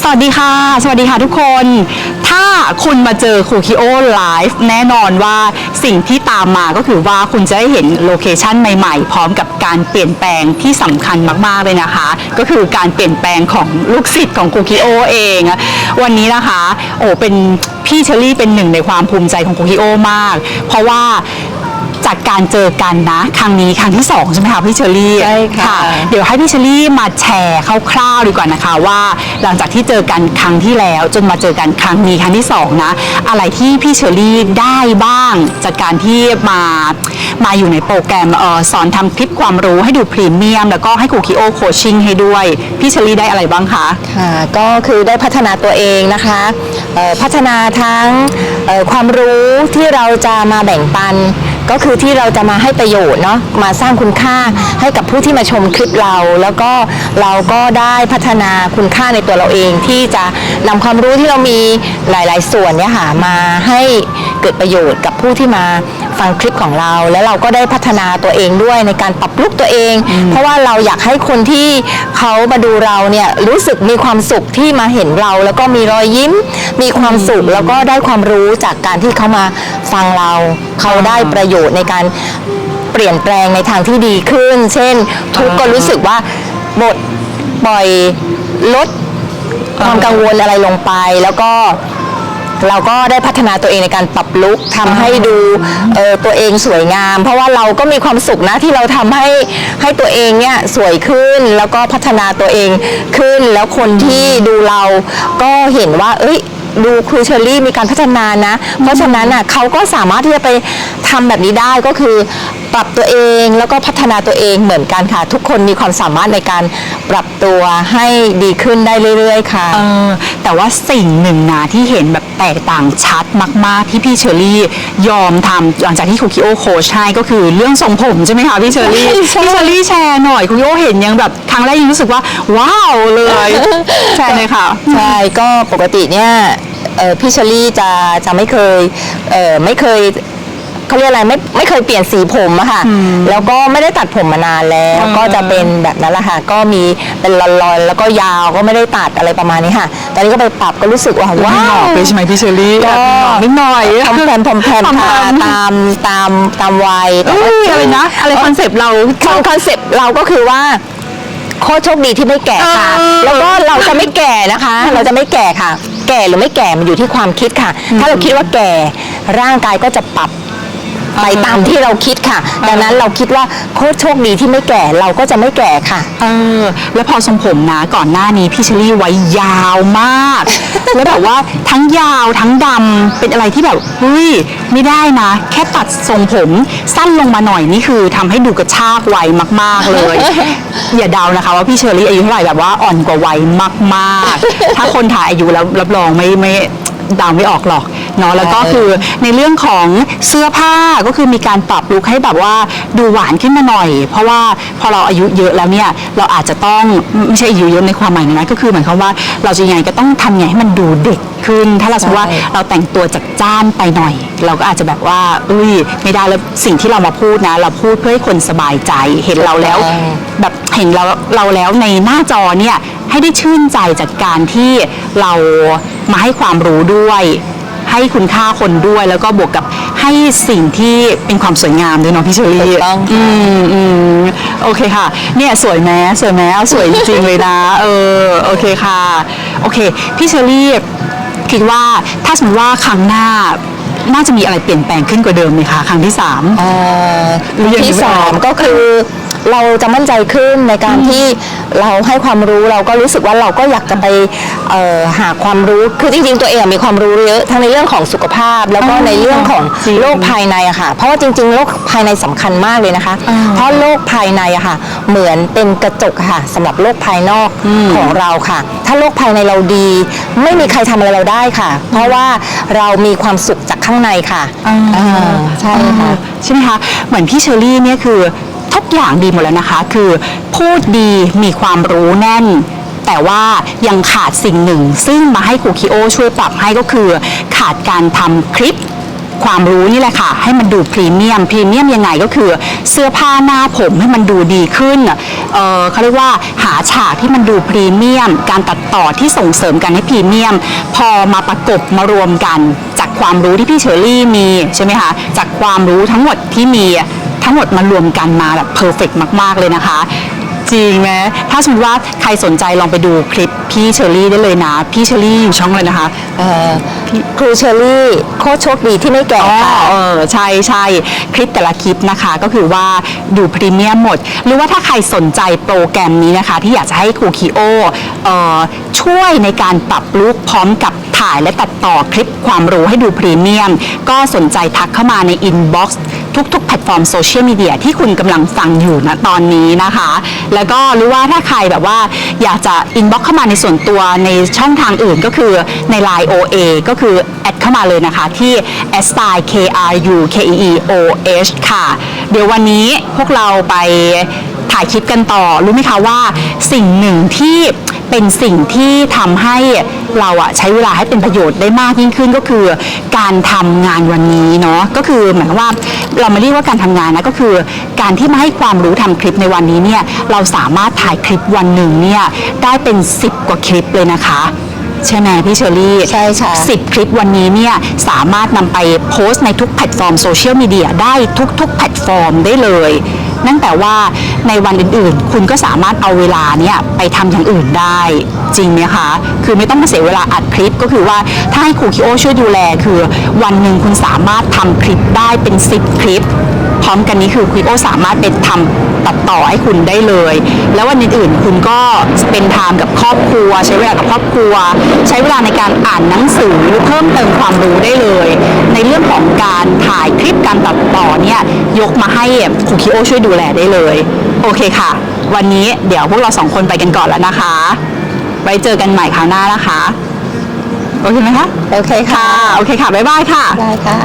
สวัสดีค่ะ สวัสดีค่ะทุกคน ถ้าคุณมาเจอคูคิโอไลฟ์แน่นอนว่าสิ่งที่ตามมาก็คือว่าคุณจะได้เห็นโลเคชันใหม่ๆ พร้อมกับการเปลี่ยนแปลงที่สำคัญมากๆเลยนะคะ ก็คือการเปลี่ยนแปลงของลูกศิษย์ของคูคิโอเอง วันนี้นะคะ โอ้เป็นพี่เชอรี่เป็นหนึ่งในความภูมิใจของคูคิโอมาก เพราะว่า จากการเจอกันนะ ครั้งนี้ครั้งที่สองใช่ไหมคะพี่เชอรี่ใช่ค่ะเดี๋ยวให้พี่เชอรี่มาแชร์คร่าวๆดีกว่านะคะว่า หลังจากที่เจอกันครั้งที่แล้ว จนมาเจอกันครั้งนี้ครั้งที่สองนะ อะไรที่พี่เชอรี่ได้บ้าง จากการที่มามาอยู่ในโปรแกรมเออสอนทำคลิปความรู้ให้ดูพรีเมียม แล้วก็ให้ครูคิโอโคชชิ่งให้ด้วย พี่เชอรี่ได้อะไรบ้างคะค่ะก็คือได้พัฒนาตัวเองนะคะเอ่อพัฒนาทั้งเอ่อความรู้ที่เราจะมาแบ่งปัน ก็คือที่เราจะมาให้ประโยชน์เนาะมาสร้างคุณค่าให้กับผู้ที่มาชมคลิปเรา แล้วก็เราก็ได้พัฒนาคุณค่าในตัวเราเอง ที่จะนำความรู้ที่เรามีหลาย ๆ ส่วนเนี่ยค่ะมาให้เกิดประโยชน์กับผู้ที่มา ฟังคลิปของเรา แล้วเราก็ได้พัฒนาตัวเองด้วยในการปรับลุกตัวเอง เพราะว่าเราอยากให้คนที่เขามาดูเราเนี่ยรู้สึกมีความสุขที่มาเห็นเรา แล้วก็มีรอยยิ้ม มีความสุขแล้วก็ได้ความรู้จากการที่เขามาฟังเรา เขาได้ประโยชน์ในการเปลี่ยนแปลงในทางที่ดีขึ้น เช่น ทุกข์ก็รู้สึกว่าบทปล่อยลดความกังวลอะไรลงไปแล้วก็ เราก็ได้พัฒนาตัวเองในการปรับลุกทำให้ดูเอ่อตัวเองสวยงาม เพราะว่าเราก็มีความสุขนะที่เราทำให้ให้ตัวเองเนี่ยสวยขึ้นแล้วก็พัฒนาตัวเองขึ้นแล้วคนที่ดูเราก็เห็นว่า เอ้ย ดูครูเชอรี่มีการพัฒนานะ เพราะฉะนั้นอะเขาก็สามารถที่จะไปทำแบบนี้ได้ก็คือ ปรับตัวเองแล้วก็พัฒนาตัวเองเหมือนกันค่ะ ทุกคนมีความสามารถในการปรับตัวให้ดีขึ้นได้เรื่อยๆค่ะ เออแต่ว่าสิ่งหนึ่งนะที่เห็นแบบแตกต่างชัดมาก ๆ ที่พี่เชอรี่ยอมทำหลังจากที่ครูคิโอโคชให้ก็คือเรื่องทรงผมใช่ไหมคะพี่เชอรี่ใช่พี่เชอรี่แชร์หน่อยครูคิโอเห็นยังแบบครั้งแรกยังรู้สึกว่า ว้าวเลยแชร์เลยค่ะ ใช่ก็ปกติเนี่ยเอ่อพี่เชอรี่จะจะไม่เคยเอ่อไม่เคย เขาเรียกอะไรไม่ไม่เคยเปลี่ยนสีผมอะค่ะ แล้วก็ไม่ได้ตัดผมมานานแล้วอืมก็จะเป็นแบบนั้นแหละค่ะ ก็มีเป็นลอนๆแล้วก็ยาวก็ไม่ได้ตัดอะไรประมาณนี้ค่ะ ตอนนี้ก็ไปปรับก็รู้สึกว่าว้าว้าววเลยใช่ไหมพี่เชอรี่ก็นิดหน่อยทำแผนทำแผนค่ะทำตามตามตามวัยแต่เอ้ว่ายอะไรนะอะไรคอนเซปต์เราคอนเซปต์เราก็คือว่าโคตรโชคดีที่ไม่แก่ค่ะเออแล้วก็เราจะไม่แก่นะคะ เราจะไม่แก่ค่ะ แก่หรือไม่แก่มันอยู่ที่ความคิดค่ะ ถ้าเราคิดว่าแก่ร่างกายก็จะปรับ ไปตามที่เราคิดค่ะ ดังนั้นเราคิดว่าโคตรโชคดีที่ไม่แก่เราก็จะไม่แก่ค่ะ เออ แล้วพอทรงผมนะก่อนหน้านี้พี่เชอรี่ไว้ยาวมาก แล้วแบบว่าทั้งยาวทั้งดำเป็นอะไรที่แบบเฮ้ยไม่ได้นะ แค่ตัดทรงผมสั้นลงมาหน่อยนี่คือทำให้ดูกระชากวัยมาก ๆเลย อย่าเดานะคะ ว่าพี่เชอรี่อายุเท่าไหร่แบบว่าอ่อนกว่าวัยมาก ๆ ถ้าคนถ่ายอายุแล้วรับรองไม่ไม่ เดาไม่ออกหรอกเนาะแล้วก็คือในเรื่องของเสื้อผ้าก็คือมีการปรับลุคให้แบบว่าดูหวานขึ้นมาหน่อย เพราะว่าพอเราอายุเยอะแล้วเนี่ยเราอาจจะต้องไม่ใช่อายุเยอะในความหมายนะก็คือหมายความว่าเราจะยังไงก็ต้องทำไงให้มันดูเด็กขึ้น ถ้าเราสมมติว่าใช่เราแต่งตัวจัดจ้านไปหน่อย เราก็อาจจะแบบว่าอุ้ยไม่ได้แล้วสิ่งที่เรามาพูดนะ เราพูดเพื่อให้คนสบายใจเห็นเราแล้ว แบบเห็นเราเราแล้วในหน้าจอเนี่ยให้ได้ชื่นใจจากการที่เรา มาให้ความรู้ด้วย ให้คุณค่าคนด้วยแล้วก็บวกกับให้สิ่งที่เป็นความสวยงามด้วยเนาะพี่เชอรี่ถูกต้องค่ะ อืมอืมโอเคค่ะ เนี่ยสวยไหมสวยไหมเอาสวยจริง ๆ เลยนะเออโอเคค่ะ โอเค พี่เชอรี่คิดว่าถ้าสมมติว่าครั้งหน้าน่าจะมีอะไรเปลี่ยนแปลงขึ้นกว่าเดิมไหมคะครั้งที่สาม เอ่อหรือยังที่ไม่อสาอกมก็คือ เราจะมั่นใจขึ้นในการที่เราให้ความรู้เราก็รู้สึกว่าเราก็อยากจะไปเอ่อหาความรู้คือจริงๆตัวเองมีความรู้เยอะทั้งในเรื่องของสุขภาพ แล้วก็อ่าในเรื่องของจริงโรคภายในอะค่ะ เพราะว่าจริงๆโรคภายในสำคัญมากเลยนะคะอ่าเพราะโรคภายในอะค่ะ เหมือนเป็นกระจกค่ะสำหรับโรคภายนอกของเราค่ะ ถ้าโรคภายในเราดี ไม่มีใครทำอะไรเราได้ค่ะ เพราะว่าเรามีความสุขจากข้างในค่ะอ่าอ่าใช่ค่ะ ใช่ไหมคะ เหมือนพี่เชอรี่เนี่ยคือ ทุกอย่างดีหมดแล้วนะคะ คือพูดดีมีความรู้แน่น แต่ว่ายังขาดสิ่งหนึ่ง ซึ่งมาให้ครูคิโอช่วยปรับให้ก็คือ ขาดการทำคลิปความรู้นี่แหละค่ะ ให้มันดูพรีเมียมพรีเมียมยังไงก็คือ เสื้อผ้าหน้าผมให้มันดูดีขึ้นเเขาเรียกว่าหาฉากที่มันดูพรีเมียม การตัดต่อที่ส่งเสริมกันให้พรีเมียม พอมาประกบมารวมกัน จากความรู้ที่พี่เชอรี่มีใช่ไหมคะจากความรู้ทั้งหมดที่มี ทั้งหมดมารวมกันมาแบบเพอร์เฟกมาก ๆ เลยนะคะ จริงไหมถ้าสมมติว่าใครสนใจลองไปดูคลิปพี่เชอรี่ได้เลยนะ พี่เชอรี่อยู่ช่องเลยนะคะ เอ่อครูเชอรี่โคตรโชคดีที่ไม่แก่อ๋อค่ะ เออใช่ใช่คลิปแต่ละคลิปนะคะ ก็คือว่าดูพรีเมียมหมด หรือว่าถ้าใครสนใจโปรแกรมนี้นะคะ ที่อยากจะให้ครูคิโอเอ่อช่วยในการปรับลุคพร้อมกับถ่ายและตัดต่อคลิปความรู้ให้ดูพรีเมียม ก็สนใจทักเข้ามาในอินบ็อกซ์ ทุกๆ แพลตฟอร์มโซเชียลมีเดียที่คุณกำลังฟังอยู่นะตอนนี้นะคะ แล้วก็หรือว่าถ้าใครแบบว่าอยากจะอินบ็อกเข้ามาในส่วนตัวในช่องทางอื่นก็คือใน Line OA ก็คือแอดเข้ามาเลยนะคะที่ s t y k r u k e e o h ค่ะ เดี๋ยววันนี้พวกเราไปถ่ายคลิปกันต่อ รู้ไหมคะว่าสิ่งหนึ่งที่ เป็นสิ่งที่ทำให้เราอะใช้เวลาให้เป็นประโยชน์ได้มากยิ่งขึ้นก็คือ การทำงานวันนี้เนาะก็คือหมายความว่าเรามาเรียกว่าการทำงานนะก็คือ การที่มาให้ความรู้ทำคลิปในวันนี้เนี่ยเราสามารถถ่ายคลิปวันหนึ่งเนี่ยได้เป็น 10 กว่าคลิปเลยนะคะใช่ไหมพี่เชอรี่ใช่ค่ะ10คลิปวันนี้เนี่ยสามารถนำไปโพสต์ในทุกแพลตฟอร์มโซเชียลมีเดียได้ทุกๆแพลตฟอร์มได้เลย นั่นแต่ว่าในวันอื่นๆ คุณก็สามารถเอาเวลาเนี่ยไปทำอย่างอื่นได้จริงไหมคะ คือไม่ต้องมาเสียเวลาอัดคลิปก็คือว่าถ้าให้ครูคิโอช่วยดูแล คือวันหนึ่งคุณสามารถทำคลิปได้เป็น 10 คลิป พร้อมกันนี้คือครูคิโอสามารถเป็นทำตัดต่อให้คุณได้เลย แล้ววันอื่นๆคุณก็เป็นไทม์กับครอบครัว ใช้เวลากับครอบครัว ใช้เวลาในการอ่านหนังสือเพิ่มเติมความรู้ได้เลย ในเรื่องของการถ่ายคลิปการตัดต่อเนี่ยยกมาให้ครูคิโอช่วยดูแลได้เลย โอเคค่ะ วันนี้เดี๋ยวพวกเราสองคนไปกันก่อนแล้วนะคะ ไว้เจอกันใหม่คราวหน้านะคะ โอเคไหมคะ โอเคค่ะ โอเคค่ะ บ๊ายบายค่ะ ได้ค่ะ